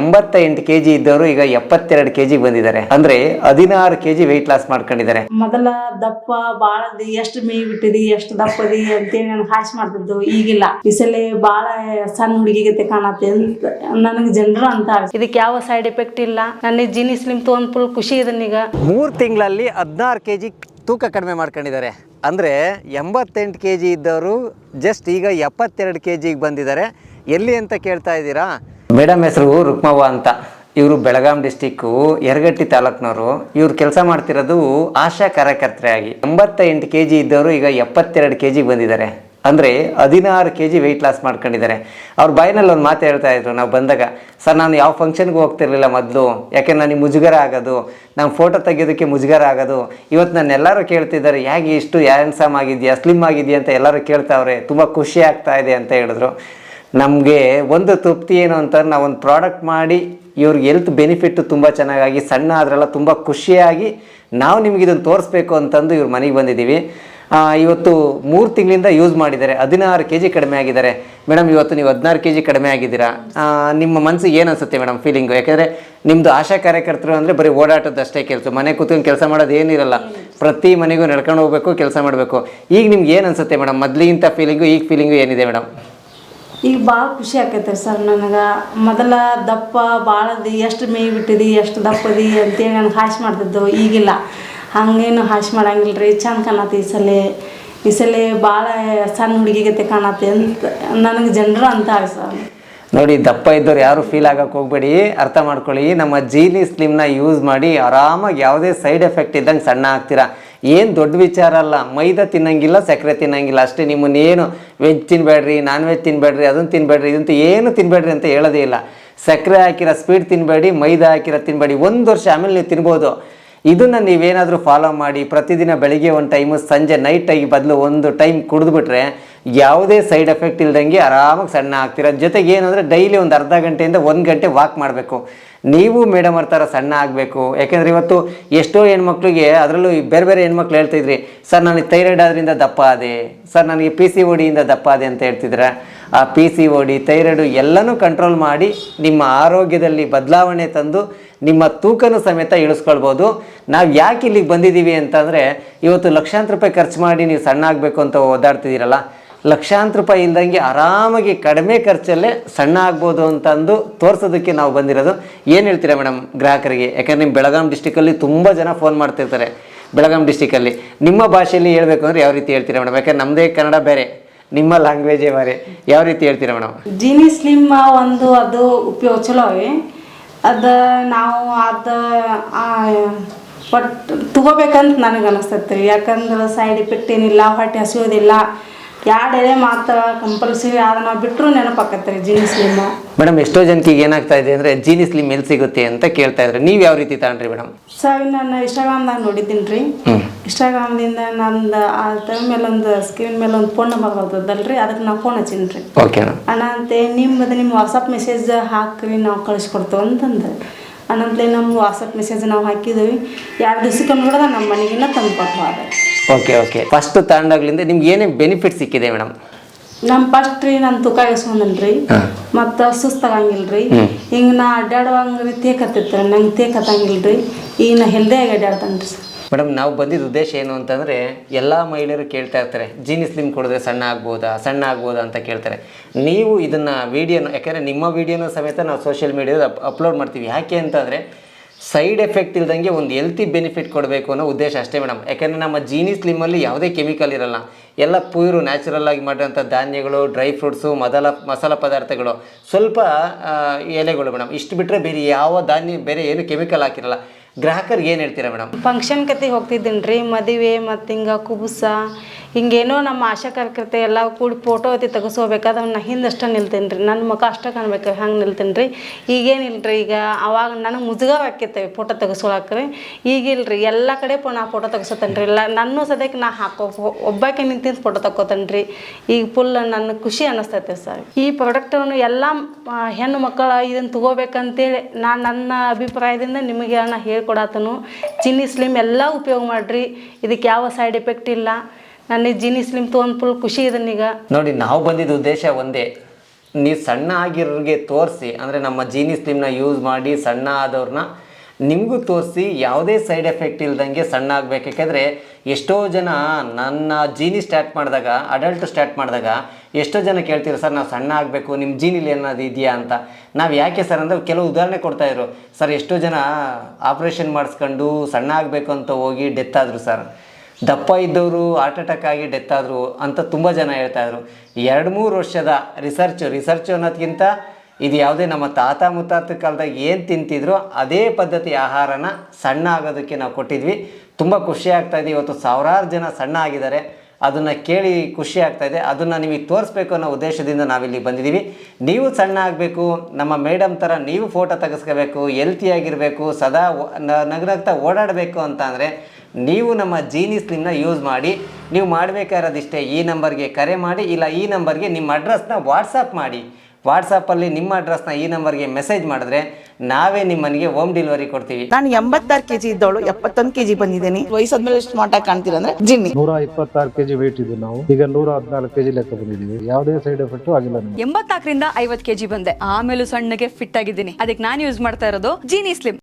ಎಂಬತ್ತ ಎಂಟು ಕೆಜಿ ಇದ್ದವರು ಈಗ ಎಪ್ಪತ್ತೆರಡು ಕೆಜಿ ಬಂದಿದ್ದಾರೆ. ಅಂದ್ರೆ ಹದಿನಾರು ಕೆಜಿ ವೆಯ್ಟ್ ಲಾಸ್ ಮಾಡ್ಕೊಂಡಿದ್ದಾರೆ. ಮೊದಲ ದಪ್ಪ ಬಾಳ ಎಷ್ಟು ಮೇಯ್ ಬಿಟ್ಟಿದಿ ಎಷ್ಟು ದಪ್ಪದಿ ಅಂತೇಳಿ ನನ್ಗೆ ಹಾಶ್ ಮಾಡ್ತಿದ್ದು. ಈಗಿಲ್ಲ. ಈ ಸಲ ಬಾಳ ಸಣ್ಣ ಹುಡುಗಿಗತೆ ಕಾಣತ್ತೆ ಅಂತ ನನಗೆ ಜನರು ಅಂತ ಇದಕ್ಕೆ ಯಾವ ಸೈಡ್ ಎಫೆಕ್ಟ್ ಇಲ್ಲ. ನನ್ನ ಜೀನಿ ಸ್ಲಿಮ್ ತೊಗೊಂಡ್ ಫುಲ್ ಖುಷಿ ಇದನ್ನೀಗ ಮೂರು ತಿಂಗಳಲ್ಲಿ ಹದಿನಾರು ಕೆಜಿ ತೂಕ ಕಡಿಮೆ ಮಾಡ್ಕೊಂಡಿದ್ದಾರೆ. ಅಂದ್ರೆ ಎಂಬತ್ತೆಂಟು ಕೆಜಿ ಇದ್ದವರು ಜಸ್ಟ್ ಈಗ ಎಪ್ಪತ್ತೆರಡು ಕೆ ಜಿಗೆ ಬಂದಿದ್ದಾರೆ. ಎಲ್ಲಿ ಅಂತ ಕೇಳ್ತಾ ಇದ್ದೀರಾ? ಮೇಡಮ್ ಹೆಸರು ರುಕ್ಮವ್ವ ಅಂತ. ಇವರು ಬೆಳಗಾಂ ಡಿಸ್ಟಿಕ್ಕು ಯರಗಟ್ಟಿ ತಾಲೂಕ್ನವರು. ಇವರು ಕೆಲಸ ಮಾಡ್ತಿರೋದು ಆಶಾ ಕಾರ್ಯಕರ್ತರಾಗಿ ಎಂಬತ್ತ ಎಂಟು ಕೆ ಜಿ ಇದ್ದವರು ಈಗ ಎಪ್ಪತ್ತೆರಡು ಕೆ ಜಿಗೆ ಬಂದಿದ್ದಾರೆ. ಅಂದರೆ ಹದಿನಾರು ಕೆ ಜಿ ವೆಯ್ಟ್ ಲಾಸ್ ಮಾಡ್ಕೊಂಡಿದ್ದಾರೆ. ಅವ್ರ ಬಾಯಿನಲ್ಲಿ ಒಂದು ಮಾತು ಹೇಳ್ತಾ ಇದ್ರು ನಾವು ಬಂದಾಗ, ಸರ್, ನಾನು ಯಾವ ಫಂಕ್ಷನ್ಗೂ ಹೋಗ್ತಿರ್ಲಿಲ್ಲ ಮೊದಲು. ಯಾಕೆ ನನಗೆ ಮುಜುಗರ ಆಗೋದು. ನಾನು ಫೋಟೋ ತೆಗೆಯೋದಕ್ಕೆ ಮುಜುಗರ ಆಗೋದು. ಇವತ್ತು ನಾನು ಎಲ್ಲರೂ ಕೇಳ್ತಿದ್ದಾರೆ, ಹೇಗೆ ಇಷ್ಟು ಹ್ಯಾಂಡ್ಸಮ್ ಆಗಿದೆಯಾ ಸ್ಲಿಮ್ ಆಗಿದೆಯಾ? ಅಂತ ಎಲ್ಲರೂ ಕೇಳ್ತಾವ್ರೆ. ತುಂಬ ಖುಷಿ ಆಗ್ತಾ ಇದೆ ಅಂತ ಹೇಳಿದ್ರು. ನಮಗೆ ಒಂದು ತೃಪ್ತಿ ಏನು ಅಂತಂದ್ರೆ ನಾವು ಒಂದು ಪ್ರಾಡಕ್ಟ್ ಮಾಡಿ ಇವ್ರಿಗೆ ಎಲ್ತ್ ಬೆನಿಫಿಟ್ ತುಂಬ ಚೆನ್ನಾಗಾಗಿ, ಸಣ್ಣ ಅದರೆಲ್ಲ ತುಂಬ ಖುಷಿಯಾಗಿ ನಾವು ನಿಮ್ಗೆ ಇದನ್ನು ತೋರಿಸ್ಬೇಕು ಅಂತಂದು ಇವ್ರ ಮನೆಗೆ ಬಂದಿದ್ದೀವಿ. ಇವತ್ತು ಮೂರು ತಿಂಗಳಿಂದ ಯೂಸ್ ಮಾಡಿದ್ದಾರೆ. ಹದಿನಾರು ಕೆ ಜಿ ಕಡಿಮೆ ಆಗಿದ್ದಾರೆ. ಮೇಡಮ್, ಇವತ್ತು ನೀವು ಹದಿನಾರು ಕೆ ಜಿ ಕಡಿಮೆ ಆಗಿದ್ದೀರಾ? ನಿಮ್ಮ ಮನಸ್ಸಿಗೆ ಏನು ಅನಿಸುತ್ತೆ ಮೇಡಮ್ ಫೀಲಿಂಗು ಯಾಕೆಂದರೆ ನಿಮ್ಮದು ಆಶಾ ಕಾರ್ಯಕರ್ತರು ಅಂದರೆ ಬರೀ ಓಡಾಟದಷ್ಟೇ ಕೆಲಸ. ಮನೆ ಕೂತ್ಕೊಂಡು ಕೆಲಸ ಮಾಡೋದು ಏನಿರಲ್ಲ ಪ್ರತಿ ಮನೆಗೂ ನಡ್ಕೊಂಡು ಹೋಗಬೇಕು, ಕೆಲಸ ಮಾಡಬೇಕು. ಈಗ ನಿಮ್ಗೆ ಏನು ಅನಿಸುತ್ತೆ ಮೇಡಮ್? ಮೊದಲಿಗಿಂತ ಫೀಲಿಂಗು ಈಗ ಫೀಲಿಂಗು ಏನಿದೆ ಮೇಡಮ್? ಈಗ ಭಾಳ ಖುಷಿ ಆಕೈತೆ ಸರ್ ನನಗೆ. ಮೊದಲ ದಪ್ಪ ಬಾಳದಿ ಎಷ್ಟು ಮೇಯ್ ಬಿಟ್ಟಿದಿ, ಎಷ್ಟು ದಪ್ಪದಿ ಅಂತೇಳಿ ನನಗೆ ಹಾಶ್ ಮಾಡ್ತಿದ್ದು ಈಗಿಲ್ಲ. ಹಂಗೇನು ಹಾಶ್ ಮಾಡಂಗಿಲ್ಲ ರೀ ಚಂದ ಕಾಣತ್ತೆ ಈ ಸಲ. ಈ ಸಲ ಭಾಳ ಸಣ್ಣ ಹುಡುಗಿಗತೆ ಕಾಣತ್ತೆ ಅಂತ ನನಗೆ ಜನರು ಅಂತಾರೆ ಸರ್. ನೋಡಿ, ದಪ್ಪ ಇದ್ದವ್ರು ಯಾರು ಫೀಲ್ ಆಗಕ್ಕೆ ಹೋಗ್ಬೇಡಿ, ಅರ್ಥ ಮಾಡ್ಕೊಳ್ಳಿ. ನಮ್ಮ ಜೀನಿ ಸ್ಲಿಮ್ನ ಯೂಸ್ ಮಾಡಿ, ಆರಾಮಾಗಿ ಯಾವುದೇ ಸೈಡ್ ಎಫೆಕ್ಟ್ ಇದ್ದಂಗೆ ಸಣ್ಣ ಆಗ್ತೀರಾ? ಏನು ದೊಡ್ಡ ವಿಚಾರ ಅಲ್ಲ. ಮೈದಾ ತಿನ್ನಂಗಿಲ್ಲ, ಸಕ್ಕರೆ ತಿನ್ನಂಗಿಲ್ಲ. ಅಷ್ಟೇ ನಿಮ್ಮನ್ನೇನು ವೆಜ್ ತಿನ್ನಬೇಡ್ರಿ ನಾನ್ ವೆಜ್ ತಿನ್ನಬೇಡ್ರಿ ಅದನ್ನು ತಿನ್ನಬೇಡ್ರಿ ಇದಂತ ಏನು ತಿನ್ನಬೇಡ್ರಿ ಅಂತ ಹೇಳೋದೇ ಇಲ್ಲ. ಸಕ್ಕರೆ ಹಾಕಿರೋ ಸ್ವೀಟ್ ತಿನ್ನಬೇಡಿ ಮೈದಾ ಹಾಕಿರೋ ತಿನ್ನಬೇಡಿ ಒಂದು ವರ್ಷ ಆಮೇಲೆ ನೀವು ತಿನ್ಬೋದು. ಇದನ್ನು ನೀವೇನಾದರೂ ಫಾಲೋ ಮಾಡಿ ಪ್ರತಿದಿನ ಬೆಳಿಗ್ಗೆ ಒಂದು ಟೈಮು ಸಂಜೆ ನೈಟಾಗಿ ಬದಲು ಒಂದು ಟೈಮ್ ಕುಡಿದ್ಬಿಟ್ರೆ ಯಾವುದೇ ಸೈಡ್ ಎಫೆಕ್ಟ್ ಇಲ್ದಂಗೆ ಆರಾಮಾಗಿ ಸಣ್ಣ ಆಗ್ತೀರ. ಜೊತೆಗೆ ಏನಂದರೆ ಡೈಲಿ ಒಂದು ಅರ್ಧ ಗಂಟೆಯಿಂದ ಒಂದು ಗಂಟೆ ವಾಕ್ ಮಾಡಬೇಕು. ನೀವು ಮೇಡಮ್ ಅವ್ರ ಥರ ಸಣ್ಣ ಆಗಬೇಕು. ಯಾಕೆಂದರೆ ಇವತ್ತು ಎಷ್ಟೋ ಹೆಣ್ಮಕ್ಳಿಗೆ ಅದರಲ್ಲೂ ಬೇರೆ ಬೇರೆ ಹೆಣ್ಮಕ್ಳು ಹೇಳ್ತಿದ್ರಿ ಸರ್ ನನಗೆ ಥೈರಾಯ್ಡ್ ಆದ್ರಿಂದ ದಪ್ಪ ಆದೆ. ಸರ್ ನನಗೆ ಪಿ ಸಿ ಒಡಿಯಿಂದ ದಪ್ಪ ಆದೆ ಅಂತ ಹೇಳ್ತಿದ್ರೆ ಆ P C O D thyroid ಎಲ್ಲನೂ ಕಂಟ್ರೋಲ್ ಮಾಡಿ ನಿಮ್ಮ ಆರೋಗ್ಯದಲ್ಲಿ ಬದಲಾವಣೆ ತಂದು ನಿಮ್ಮ ತೂಕನೂ ಸಮೇತ ಇಳಿಸ್ಕೊಳ್ಬೋದು. ನಾವು ಯಾಕೆ ಇಲ್ಲಿಗೆ ಬಂದಿದ್ದೀವಿ ಅಂತಂದರೆ, ಇವತ್ತು ಲಕ್ಷಾಂತರ ರೂಪಾಯಿ ಖರ್ಚು ಮಾಡಿ ನೀವು ಸಣ್ಣ ಆಗಬೇಕು ಅಂತ ಓದಾಡ್ತಿದ್ದೀರಲ್ಲ, ಲಕ್ಷಾಂತರ ರೂಪಾಯಿ ಇಲ್ದಂಗೆ ಆರಾಮಾಗಿ ಕಡಿಮೆ ಖರ್ಚಲ್ಲೇ ಸಣ್ಣ ಆಗ್ಬೋದು ಅಂತಂದು ತೋರಿಸೋದಕ್ಕೆ ನಾವು ಬಂದಿರೋದು. ಏನು ಹೇಳ್ತೀರಾ ಮೇಡಮ್ ಗ್ರಾಹಕರಿಗೆ? ಯಾಕಂದ್ರೆ ನಿಮ್ಮ ಬೆಳಗಾಂ ಡಿಸ್ಟಿಕಲ್ಲಿ ತುಂಬ ಜನ ಫೋನ್ ಮಾಡ್ತಿರ್ತಾರೆ. ಬೆಳಗಾಂ ಡಿಸ್ಟಿಕಲ್ಲಿ ನಿಮ್ಮ ಭಾಷೆಯಲ್ಲಿ ಹೇಳಬೇಕು ಅಂದರೆ ಯಾವ ರೀತಿ ಹೇಳ್ತೀರಾ ಮೇಡಮ್? ಯಾಕಂದ್ರೆ ನಮ್ಮದೇ ಕನ್ನಡ ಬೇರೆ. ನಿಮ್ಮ ಲ್ಯಾಂಗ್ವೇಜೇ ಬೇರೆ ಯಾವ ರೀತಿ ಹೇಳ್ತೀರಾ ಮೇಡಮ್? ಜೀನಿ ಸ್ಲಿಮ್ ಒಂದು ಅದು ಉಪಯೋಗ ಚಲೋ ಅದು ನಾವು ಅದು ಒಟ್ಟು ತಗೋಬೇಕಂತ ನನಗೆ ಅನಿಸ್ತೈತೆ ರೀ ಯಾಕಂದ್ರೆ ಸೈಡ್ ಎಫೆಕ್ಟ್ ಏನಿಲ್ಲ ಹೊಟ್ಟೆ ಹಸಿಯೋದಿಲ್ಲ. ಎರಡು ಎಳೆ ಮಾತ್ರ ಕಂಪಲ್ಸರಿ ಅದನ್ನ ಬಿಟ್ಟರು ನೆನಪಾಕತ್ತೆ ರೀ ಜೀನಿ ಸ್ಲಿಮ್ ಮೇಡಮ್ ಎಷ್ಟೋ ಜನಕ್ಕೆ ಏನಾಗ್ತಾ ಇದೆ ಅಂದರೆ ಜೀನಿ ಸ್ಲಿಮ್ ಎಲ್ಲಿ ಸಿಗುತ್ತೆ ಅಂತ ಕೇಳ್ತಾ ಇದ್ದಾರೆ ನೀವು ಯಾವ ರೀತಿ ತಗೊಂಡ್ರಿ ಮೇಡಮ್? ಸರ್ ನಾನು ಇನ್ಸ್ಟಾಗ್ರಾಮ್ದಾಗ ನೋಡಿದ್ದೀನಿ ರೀ ಇನ್ಸ್ಟಾಗ್ರಾಮ್ದಿಂದ ನಂದು ಆ ಟೈಮ್ ಮೇಲೆ ಒಂದು ಸ್ಕ್ರೀನ್ ಮೇಲೆ ಒಂದು ಫೋನ್ ನಂಬರ್ ಬರ್ತದಲ್ರಿ ಅದಕ್ಕೆ ನಾವು ಫೋನ್ ಹಚ್ಚೀನಿ ರೀ ಓಕೆ ಅಣ್ಣ. ಅಣ್ಣ ಅಂತೆ ನಿಮ್ಮದು ನಿಮ್ಮ ವಾಟ್ಸಪ್ ಮೆಸೇಜ್ ಹಾಕ್ರಿ ನಾವು ಕಳಿಸ್ಕೊಡ್ತೇವೆ ಅಂತಂದ್ರೆ ಅನಂತಲೇ ನಮ್ಮ ವಾಟ್ಸಪ್ ಮೆಸೇಜ್ ನಾವು ಹಾಕಿದ್ದೀವಿ ಎರಡು ದಿವ್ಸಕ್ಕೆ ನೋಡಿದ್ರೆ ನಮ್ಮ ಮನೆಗಿನ್ನ ತಂದು ಕೊಟ್ಟು ಹೋದ ಓಕೆ ಓಕೆ ಫಸ್ಟ್ ತಗೊಂಡಾಗ್ಲಿಂದ ನಿಮ್ಗೆ ಏನೇ ಬೆನಿಫಿಟ್ ಸಿಕ್ಕಿದೆ ಮೇಡಮ್? ನಮ್ಮ ಫಸ್ಟ್ ರೀ ನಾನು ತೂಕ ಇಸ್ಕೊಂಡನ್ರಿ ಮತ್ತು ಸುಸ್ತಾಗಂಗಿಲ್ಲ ರೀ ಹಿಂಗೆ ನಾ ಅಡ್ಡಾಡುವಂಗೆ ರೀ ತೇಕತ್ತಿತ್ತು ನಂಗೆ ತೇಕತ್ತಂಗಿಲ್ಲ ರೀ ಈಗ ನಾ ಹೆಲ್ದಿಯಾಗಿ ಅಡ್ಡಾಡ್ತಾನೆ ರೀ ಮೇಡಮ್, ನಾವು ಬಂದಿದ್ದ ಉದ್ದೇಶ ಏನು ಅಂತಂದರೆ, ಎಲ್ಲ ಮಹಿಳೆಯರು ಕೇಳ್ತಾ ಇರ್ತಾರೆ ಜೀನಿ ಸ್ಲಿಮ್ ಕೊಡಿದ್ರೆ ಸಣ್ಣ ಆಗ್ಬೋದಾ ಸಣ್ಣ ಆಗ್ಬೋದಾ ಅಂತ ಕೇಳ್ತಾರೆ. ನೀವು ಇದನ್ನು ವೀಡಿಯೋನ ಯಾಕೆಂದರೆ ನಿಮ್ಮ ವೀಡಿಯೋನ ಸಮೇತ ನಾವು ಸೋಷಿಯಲ್ ಮೀಡಿಯಾದ ಅಪ್ಲೋಡ್ ಮಾಡ್ತೀವಿ. ಯಾಕೆ ಅಂತಂದರೆ ಸೈಡ್ ಎಫೆಕ್ಟ್ ಇಲ್ದಂಗೆ ಒಂದು ಹೆಲ್ತಿ ಬೆನಿಫಿಟ್ ಕೊಡಬೇಕು ಅನ್ನೋ ಉದ್ದೇಶ ಅಷ್ಟೇ ಮೇಡಮ್. ಯಾಕೆಂದರೆ ನಮ್ಮ ಜೀನಿ ಸ್ಲಿಮ್ಮಲ್ಲಿ ಯಾವುದೇ ಕೆಮಿಕಲ್ ಇರಲ್ಲ. ಎಲ್ಲ ಪ್ಯೂರು ನ್ಯಾಚುರಲ್ ಆಗಿ ಮಾಡಿರೋಂಥ ಧಾನ್ಯಗಳು ಡ್ರೈ ಫ್ರೂಟ್ಸು ಮದಲ ಮಸಾಲ ಪದಾರ್ಥಗಳು, ಸ್ವಲ್ಪ ಎಲೆಗಳು ಮೇಡಮ್. ಇಷ್ಟು ಬಿಟ್ಟರೆ ಬೇರೆ ಯಾವ ಧಾನ್ಯ ಬೇರೆ ಏನು ಕೆಮಿಕಲ್ ಹಾಕಿರಲ್ಲ. ಗ್ರಾಹಕರಿಗೆ ಏನು ಹೇಳ್ತೀರಾ ಮೇಡಮ್? ಫಂಕ್ಷನ್ ಕತೆ ಹೋಗ್ತಿದ್ದೀನಿ ರೀ ಮದುವೆ ಮತ್ತು ಹಿಂಗೆ ಕುಬುಸ. ಹಿಂಗೇನೋ ನಮ್ಮ ಆಶಾ ಕಾರ್ಯಕರ್ತೆ ಎಲ್ಲ ಕೂಡಿ ಫೋಟೋ ಅತಿ ತೆಗೆಸ್ಕೋಬೇಕಾದ್ರೆ ನಾ ಹಿಂದಷ್ಟೇ ನಿಲ್ತೀನಿ ರೀ ನನ್ನ ಮುಖ ಅಷ್ಟೇ ಕಾಣ್ಬೇಕು, ಹಂಗೆ ನಿಲ್ತೀನಿ ರೀ ಈಗೇನಿಲ್ಲ ರೀ ಈಗ ಅವಾಗ ನನಗೆ ಮುಜುಗರ ಹಾಕಿರ್ತೇವೆ ಫೋಟೋ ತೆಗೆಸ್ಕೊಳಕ್ಕೆ ರೀ ಈಗಿಲ್ಲ ರೀ ಎಲ್ಲ ಕಡೆ ಪೋ ನಾ ಫೋಟೋ ತೆಗೆಸೋತೇನೆ ರೀ ಎಲ್ಲ ನನ್ನ ಸದ್ಯಕ್ಕೆ ನಾ ಹಾಕೋ ಒಬ್ಬಾಕೆ ನಿಂತಿದ್ದು ಫೋಟೋ ತಗೋತೇನೆ ರೀ ಈಗ ಫುಲ್ ನನ್ನ ಖುಷಿ ಅನ್ನಿಸ್ತೈತೆ ಸರ್. ಈ ಪ್ರಾಡಕ್ಟನ್ನು ಎಲ್ಲ ಹೆಣ್ಣು ಮಕ್ಕಳ ಇದನ್ನು ತಗೋಬೇಕಂತೇಳಿ ನಾನು ನನ್ನ ಅಭಿಪ್ರಾಯದಿಂದ ನಿಮಗೆ ನಾನು ಹೇಳ್ಕೊಡತ್ತನು ಚಿನ್ನಿ ಸ್ಲಿಮ್ ಎಲ್ಲ ಉಪಯೋಗ ಮಾಡಿರಿ. ಇದಕ್ಕೆ ಯಾವ ಸೈಡ್ ಎಫೆಕ್ಟ್ ಇಲ್ಲ. ನನಗೆ ಜೀನಿಸ್ ಸ್ಲಿಮ್ ತೊಗೊಂಡು ಫುಲ್ ಖುಷಿ ಇದನ್ನ ಈಗ. ನೋಡಿ, ನಾವು ಬಂದಿದ್ದ ಉದ್ದೇಶ ಒಂದೇ. ನೀವು ಸಣ್ಣ ಆಗಿರೋರಿಗೆ ತೋರಿಸಿ, ಅಂದರೆ ನಮ್ಮ ಜೀನಿ ಸ್ಲಿಮ್ನ ಯೂಸ್ ಮಾಡಿ ಸಣ್ಣ ಆದವ್ರನ್ನ ನಿಮಗೂ ತೋರಿಸಿ, ಯಾವುದೇ ಸೈಡ್ ಎಫೆಕ್ಟ್ ಇಲ್ದಂಗೆ ಸಣ್ಣ ಆಗಬೇಕು. ಯಾಕೆಂದರೆ ಎಷ್ಟೋ ಜನ ನನ್ನ ಜೀನಿ ಸ್ಟಾರ್ಟ್ ಮಾಡಿದಾಗ ಅಡಲ್ಟ್ ಸ್ಟಾರ್ಟ್ ಮಾಡಿದಾಗ ಎಷ್ಟೋ ಜನ ಕೇಳ್ತೀರ ಸರ್, ನಾವು ಸಣ್ಣ ಆಗಬೇಕು ನಿಮ್ಮ ಜೀನಿಲಿ ಏನಾದ್ರು ಇದೆಯಾ ಅಂತ. ನಾವು ಯಾಕೆ ಸರ್ ಅಂದರೆ ಕೆಲವು ಉದಾಹರಣೆ ಕೊಡ್ತಾಯಿದ್ರು ಸರ್, ಎಷ್ಟೋ ಜನ ಆಪ್ರೇಷನ್ ಮಾಡಿಸ್ಕೊಂಡು ಸಣ್ಣ ಆಗಬೇಕು ಅಂತ ಹೋಗಿ ಡೆತ್ ಆದರು ಸರ್. ದಪ್ಪ ಇದ್ದವರು ಹಾರ್ಟ್ ಅಟ್ಯಾಕ್ ಆಗಿ ಡೆತ್ ಆದರು ಅಂತ ತುಂಬ ಜನ ಹೇಳ್ತಾಯಿದ್ರು ಎರಡು ಮೂರು ವರ್ಷದ ರಿಸರ್ಚ್ ರಿಸರ್ಚ್ ಅನ್ನೋದಕ್ಕಿಂತ ಇದು ಯಾವುದೇ ನಮ್ಮ ತಾತ ಮುತ್ತಾತ ಕಾಲದಾಗ ಏನು ತಿಂತಿದ್ರು ಅದೇ ಪದ್ಧತಿ ಆಹಾರನ ಸಣ್ಣ ಆಗೋದಕ್ಕೆ ನಾವು ಕೊಟ್ಟಿದ್ವಿ. ತುಂಬ ಖುಷಿ ಆಗ್ತಾ ಇದೆ. ಇವತ್ತು ಸಾವಿರಾರು ಜನ ಸಣ್ಣ ಆಗಿದ್ದಾರೆ. ಅದನ್ನು ಕೇಳಿ ಖುಷಿ ಆಗ್ತಾ ಇದೆ. ಅದನ್ನು ನಿಮಗೆ ತೋರಿಸ್ಬೇಕು ಅನ್ನೋ ಉದ್ದೇಶದಿಂದ ನಾವಿಲ್ಲಿ ಬಂದಿದ್ದೀವಿ. ನೀವು ಸಣ್ಣ ಆಗಬೇಕು, ನಮ್ಮ ಮೇಡಮ್ ಥರ ನೀವು ಫೋಟೋ ತೆಗೆಸ್ಕೋಬೇಕು ಹೆಲ್ತಿಯಾಗಿರಬೇಕು ಸದಾ ನಗ್ನಗ್ತಾ ಓಡಾಡಬೇಕು ಅಂತ ಅಂದರೆ ನೀವು ನಮ್ಮ ಜೀನಿ ಸ್ಲಿಮ್ನ ಯೂಸ್ ಮಾಡಿ ನೀವು ಮಾಡಬೇಕಾಗಿರೋದಿಷ್ಟೇ ಈ ನಂಬರ್ಗೆ ಕರೆ ಮಾಡಿ ಇಲ್ಲ ಈ ನಂಬರ್ಗೆ ನಿಮ್ಮ ಅಡ್ರೆಸ್ನ ವಾಟ್ಸಪ್ ಮಾಡಿ. ವಾಟ್ಸಪ್ಪಲ್ಲಿ ನಿಮ್ಮ ಅಡ್ರೆಸ್ನ ಈ ನಂಬರ್ಗೆ ಮೆಸೇಜ್ ಮಾಡಿದ್ರೆ ನಾವೇ ನಿಮ್ಮನಿಗೆ ಹೋಮ್ ಡೆಲಿವರಿ ಕೊಡ್ತೀವಿ. ನಾನು ಎಂಬತ್ತಾರು ಕೆಜಿ ಇದ್ದವಳು ಎಪ್ಪತ್ತೊಂದು ಕೆಜಿ ಬಂದಿದ್ದೀನಿ. ವಯಸ್ಸಾದ್ಮೇಲೆ ಸ್ಮಾರ್ಟ್ ಆಗಿ ಕಾಣ್ತೀರ ಅಂದ್ರೆ ಜಿನ್ನಿ. ನೂರ ಇಪ್ಪತ್ತಾರು ಕೆಜಿ ವೇಟ್ ಇದ್ದು ನಾವು. ಈಗ ನೂರ ಹದಿನಾಲ್ಕು ಕೆಜಿ ಲೆಕ್ಕ ಬಂದಿದ್ದೀವಿ. ಯಾವುದೇ ಸೈಡ್ ಎಫೆಕ್ಟ್ ಆಗಿಲ್ಲ ಎಂಬತ್ತಾಕರಿಂದ ಎಂಬತ್ನಾಲ್ಕರಿಂದ ಕೆ ಕೆಜಿ ಬಂದೆ. ಆಮೇಲೆ ಸಣ್ಣಗೆ ಫಿಟ್ ಆಗಿದ್ದೀನಿ. ಅದಕ್ಕೆ ನಾನು ಯೂಸ್ ಮಾಡ್ತಾ ಇರೋದು ಜೀನಿ ಸ್ಲಿಮ್